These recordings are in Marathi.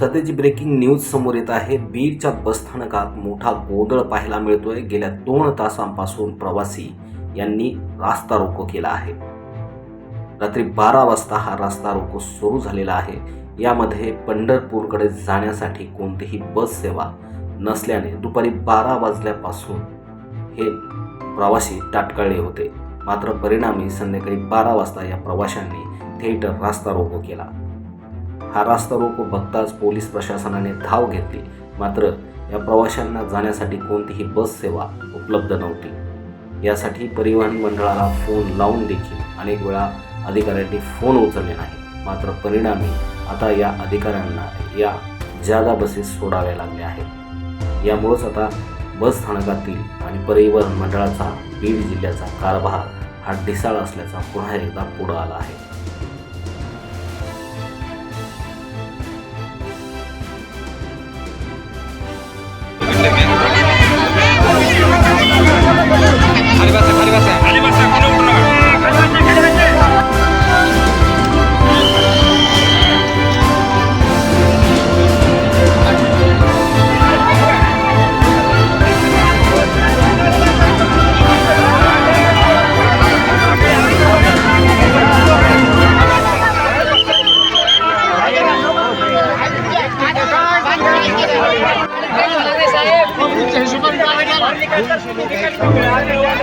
सध्याची ब्रेकिंग न्यूज समोर येत आहे. बीडच्या बसस्थानकात मोठा गोंधळ पाहायला मिळतोय. गेल्या दोन तासांपासून प्रवासी यांनी रास्ता रोको केला आहे. रात्री बारा वाजता हा रास्ता रोको सुरू झालेला आहे. यामध्ये पंढरपूरकडे जाण्यासाठी कोणतीही बस सेवा नसल्याने दुपारी बारा वाजल्यापासून हे प्रवासी ताटकळले होते. मात्र परिणामी संध्याकाळी बारा वाजता या प्रवाशांनी थेट रास्ता रोको केला. हा रास्तारोको बघताच पोलीस प्रशासनाने धाव घेतली. मात्र या प्रवाशांना जाण्यासाठी कोणतीही बस सेवा उपलब्ध नव्हती. यासाठी परिवहन मंडळाला फोन लावून देखील अनेक वेळा अधिकाऱ्यांनी फोन उचलले नाही. मात्र परिणामी आता या अधिकाऱ्यांना या जादा बसेस सोडाव्या लागल्या आहेत. यामुळंच आता बस स्थानकातील आणि परिवहन मंडळाचा बीड जिल्ह्याचा कारभार हा ढिसाळ असल्याचा पुन्हा एकदा पुढं आला आहे. ये कैंडिडेट है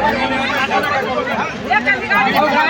ये कैंडिडेट है